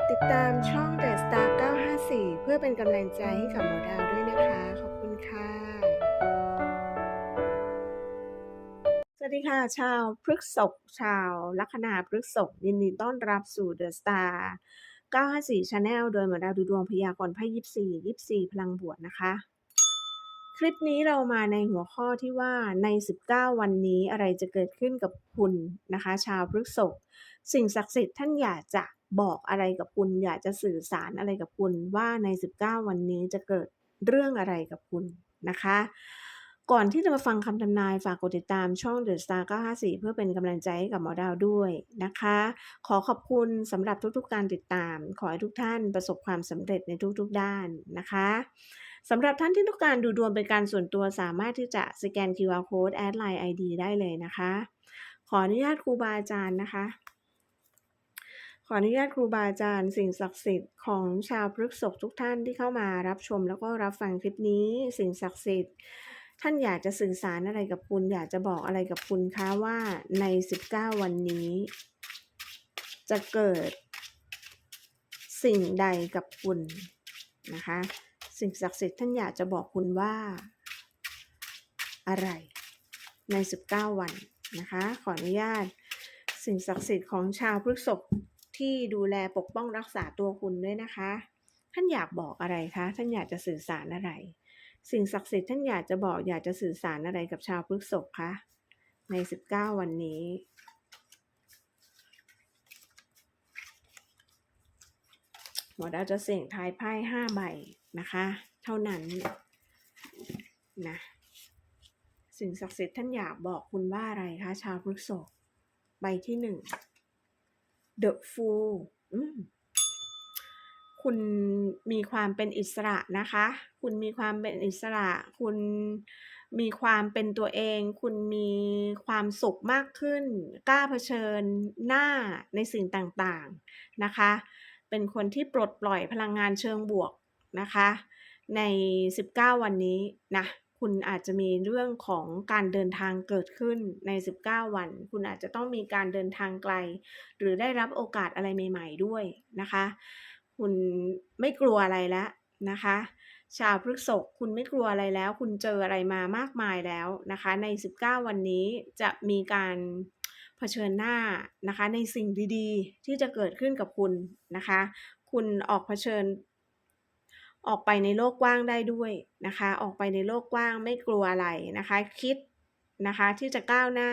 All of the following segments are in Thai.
ดติดตามช่อง The Star 954 เพื่อเป็นกำลังใจให้กับหมอดาวด้วยนะคะ ขอบคุณค่ะ สวัสดีค่ะ ชาวพฤกษกชาวลัคนาพฤกษกยินดีต้อนรับสู่ The Star 954 Channel โดยหมอดาวดูดวงพยากรณ์ไพ่24 24พลังบวกนะคะ คลิปนี้เรามาในหัวข้อที่ว่าใน 19 วันนี้อะไรจะเกิดขึ้นกับคุณนะคะ ชาวพฤกษกสิ่งศักดิ์สิทธิ์ท่านอยากจะ บอกอะไรกับคุณ อยากจะสื่อสารอะไรกับคุณ ว่าใน 19 วันนี้จะเกิดเรื่องอะไรกับคุณนะคะ ก่อนที่จะมาฟังคำทำนายฝากกดติดตามช่อง The Star 954 เพื่อเป็นกำลังใจให้กับหมอดาวด้วยนะคะ ขอขอบคุณสำหรับทุกๆการติดตาม ขอให้ทุกท่านประสบความสำเร็จในทุกๆด้านนะคะสำหรับท่านที่ต้องการดูดวงเป็นการส่วนตัวสามารถที่จะสแกน QR Code แอดไลน์ ID ได้เลยนะคะ ขออนุญาตครูบาอาจารย์นะคะ ขออนุญาตครูบาอาจารย์สิ่งศักดิ์สิทธิ์ของชาวพฤกษกทุกท่านที่เข้ามารับชมแล้วก็รับฟังคลิปนี้ สิ่งศักดิ์สิทธิ์ท่านอยากจะสื่อสารอะไรกับคุณ อยากจะบอกอะไรกับคุณคะว่าใน 19 วันนี้ จะเกิด สิ่งใดกับคุณนะคะ สิ่งศักดิ์สิทธิ์ท่านอยากจะบอกคุณว่า อะไร ใน 19 วันนะคะ ขออนุญาต สิ่งศักดิ์สิทธิ์ของชาวพฤกษก ที่ดูแลปกป้องรักษาตัวคุณด้วยนะคะ ท่านอยากบอกอะไรคะ ท่านอยากจะสื่อสารอะไร สิ่งศักดิ์สิทธิ์ท่านอยากจะบอกอยากจะสื่อสารอะไรกับชาวพฤกษกคะใน 19 วันนี้หมอดาวจะเสี่ยงทายไพ่ห้าใบนะคะ เท่านั้นนะสิ่งศักดิ์สิทธิ์ท่านอยากบอกคุณว่าอะไรคะ ชาวพฤกษกใบที่หนึ่ง The Fool คุณมีความเป็นอิสระนะคะ คุณมีความเป็นอิสระ คุณมีความเป็นตัวเอง คุณมีความสุขมากขึ้น กล้าเผชิญหน้าในสิ่งต่างๆนะคะ เป็นคนที่ปลดปล่อยพลังงานเชิงบวกนะคะ ใน 19 วันนี้นะ คุณอาจจะมีเรื่องของการเดินทางเกิดขึ้นใน 19 วัน คุณอาจจะต้องมีการเดินทางไกล หรือได้รับโอกาสอะไรใหม่ ๆ ด้วยนะคะ คุณไม่กลัวอะไรแล้วนะคะ ชาวพฤกษกคุณไม่กลัวอะไรแล้ว คุณเจออะไรมามากมายแล้วนะคะ ใน 19 วันนี้จะมีการเผชิญหน้านะคะ ในสิ่งดีๆ ที่จะเกิดขึ้นกับคุณนะคะ คุณออกเผชิญ ออกไปในโลกกว้างได้ด้วยนะคะ ออกไปในโลกกว้างไม่กลัวอะไรนะคะ คิดนะคะที่จะก้าวหน้า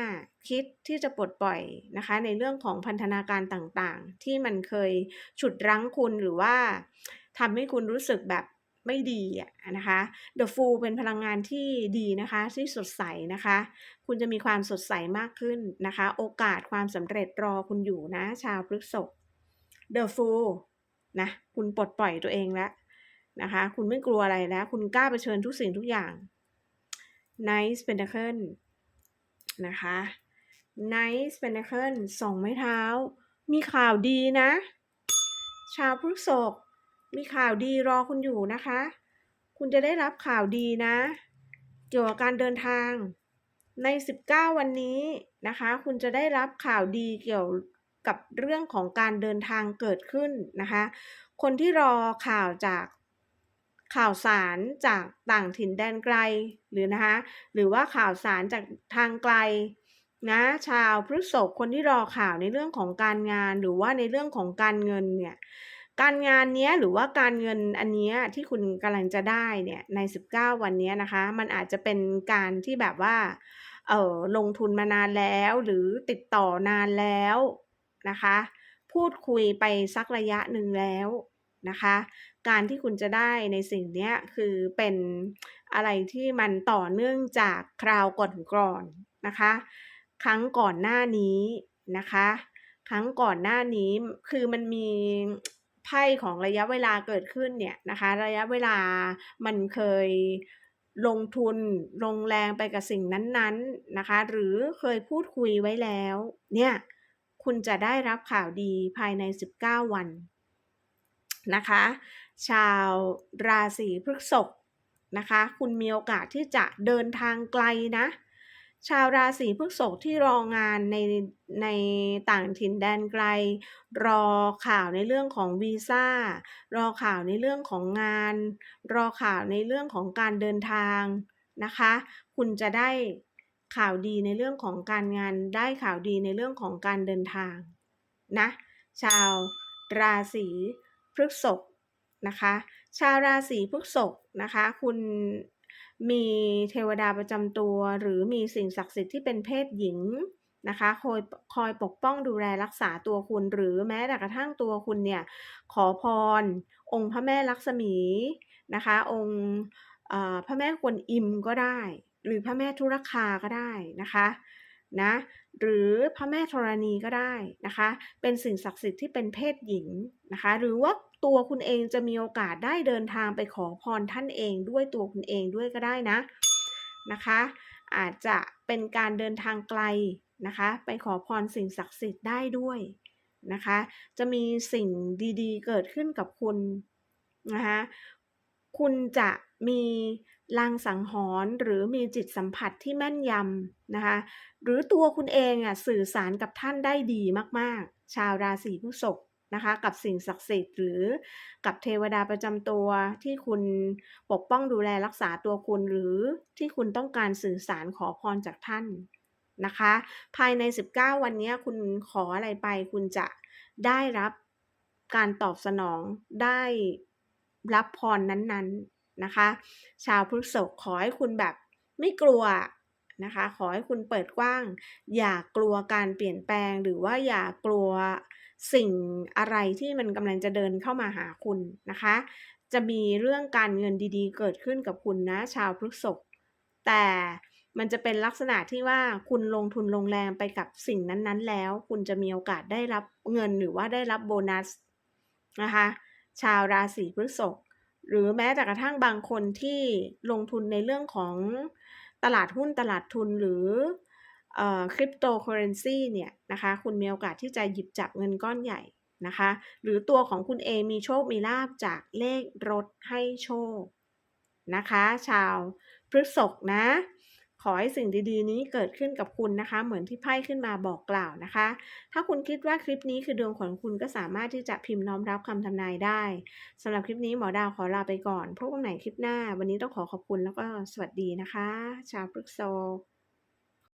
คิดที่จะปลดปล่อยนะคะ ในเรื่องของพันธนาการต่างๆ ที่มันเคยฉุดรั้งคุณหรือว่าทำให้คุณรู้สึกแบบไม่ดีอะนะคะ The Fool เป็นพลังงานที่ดีนะคะที่สดใสนะคะ คุณจะมีความสดใสมากขึ้นนะคะ โอกาสความสำเร็จรอคุณอยู่นะ ชาวพฤษภ The Fool นะ คุณปลดปล่อยตัวเองแล้ว นะคะ คุณไม่กลัวอะไรแล้ว คุณกล้าเผชิญทุกสิ่งทุกอย่าง Nice Pentacle นะคะ Nice Pentacle สองไม้เท้า มีข่าวดีนะ ชาวพฤษภมีข่าวดีรอคุณอยู่นะคะ คุณจะได้รับข่าวดีนะ เกี่ยวกับการเดินทาง ใน 19 วันนี้นะคะ คุณจะได้รับข่าวดีเกี่ยวกับเรื่องของการเดินทางเกิดขึ้นนะคะ คนที่รอข่าวจาก ข่าวสารจากต่างถิ่นแดนไกลหรือนะคะหรือว่าข่าวสารจากทางไกลนะชาวพฤษภคนที่รอข่าวในเรื่องของการงานหรือว่าในเรื่องของการเงินเนี่ยการงานเนี้ยหรือว่าการเงินอันเนี้ยที่คุณกำลังจะได้เนี่ยใน 19 วันนี้นะคะ มันอาจจะเป็นการที่แบบว่าเออลงทุนมานานแล้วหรือติดต่อนานแล้วนะคะ พูดคุยไปสักระยะหนึ่งแล้ว นะคะ การที่คุณจะได้ในสิ่งนี้คือเป็นอะไรที่มันต่อเนื่องจากคราวก่อนๆนะคะ ครั้งก่อนหน้านี้นะคะ ครั้งก่อนหน้านี้คือมันมีไพ่ของระยะเวลาเกิดขึ้นเนี่ยนะคะ ระยะเวลามันเคยลงทุนลงแรงไปกับสิ่งนั้นๆนะคะ หรือเคยพูดคุยไว้แล้ว เนี่ย คุณจะได้รับข่าวดีภายใน 19 วัน นะคะ ชาวราศีพฤษภนะคะ คุณมีโอกาสที่จะเดินทางไกลนะ ชาวราศีพฤษภที่รองานในในต่างถิ่นแดนไกล รอข่าวในเรื่องของวีซ่ารอข่าวในเรื่องของงาน รอข่าวในเรื่องของการเดินทางนะคะ คุณจะได้ข่าวดีในเรื่องของการงานได้ข่าวดีในเรื่องของการเดินทางนะ ชาวราศี พฤษภนะคะ ชาวราศีพฤษภนะคะ คุณมีเทวดาประจำตัว หรือมีสิ่งศักดิ์สิทธิ์ที่เป็นเพศหญิงนะคะคอยคอยปกป้องดูแลรักษาตัวคุณ หรือแม้แต่กระทั่งตัวคุณเนี่ย ขอพร องค์พระแม่ลักษมีนะคะ องค์พระแม่กวนอิมก็ได้ หรือพระแม่ธุรคาก็ได้นะคะ นะหรือพระแม่ธรณีก็ได้นะคะ เป็นสิ่งศักดิ์สิทธิ์ที่เป็นเพศหญิงนะคะ หรือว่าตัวคุณเองจะมีโอกาสได้เดินทางไปขอพรท่านเองด้วยตัวคุณเองด้วยก็ได้นะนะคะ อาจจะเป็นการเดินทางไกลนะคะ ไปขอพรสิ่งศักดิ์สิทธิ์ได้ด้วยนะคะ จะมีสิ่งดีๆ เกิดขึ้นกับคุณนะคะ คุณจะมี ลางสังหรณ์หรือมีจิตสัมผัสที่แม่นยำนะคะ หรือตัวคุณเองอะสื่อสารกับท่านได้ดีมากๆ ชาวราศีพฤษภนะคะ กับสิ่งศักดิ์สิทธิ์หรือกับเทวดาประจำตัวที่คุณปกป้องดูแลรักษาตัวคุณหรือที่คุณต้องการสื่อสารขอพรจากท่านนะคะ ภายใน 19 วันนี้คุณขออะไรไป คุณจะได้รับการตอบสนองได้รับพรนั้นๆ นะคะ ชาวพฤษภขอให้คุณแบบไม่กลัวนะคะ ขอให้คุณเปิดกว้าง อย่ากลัวการเปลี่ยนแปลงหรือว่าอย่ากลัวสิ่งอะไรที่มันกำลังจะเดินเข้ามาหาคุณนะคะ จะมีเรื่องการเงินดีๆ เกิดขึ้นกับคุณนะ ชาวพฤษภแต่มันจะเป็นลักษณะที่ว่าคุณลงทุนลงแรงไปกับสิ่งนั้นๆ แล้ว คุณจะมีโอกาสได้รับเงินหรือว่าได้รับโบนัสนะคะ ชาวราศีพฤษภ หรือแม้แต่กระทั่งบางคนที่ลงทุนในเรื่องของตลาดหุ้นตลาดทุนหรือคริปโตเคอเรนซีเนี่ยนะคะคุณมีโอกาสที่จะหยิบจับเงินก้อนใหญ่นะคะหรือตัวของคุณเองมีโชคมีลาบจากเลขรถให้โชคนะคะ ชาวพฤษกนะ ขอให้สิ่งดีๆ นี้เกิดขึ้นกับคุณนะคะ เหมือนที่ไพ่ขึ้นมาบอกกล่าวนะคะ ถ้าคุณคิดว่าคลิปนี้คือดวงของคุณก็สามารถที่จะพิมพ์น้อมรับคำทำนายได้สำหรับคลิปนี้หมอดาวขอลาไปก่อนพบกันใหม่คลิปหน้า วันนี้ต้องขอขอบคุณแล้วก็สวัสดีนะคะ ชาวพฤษภ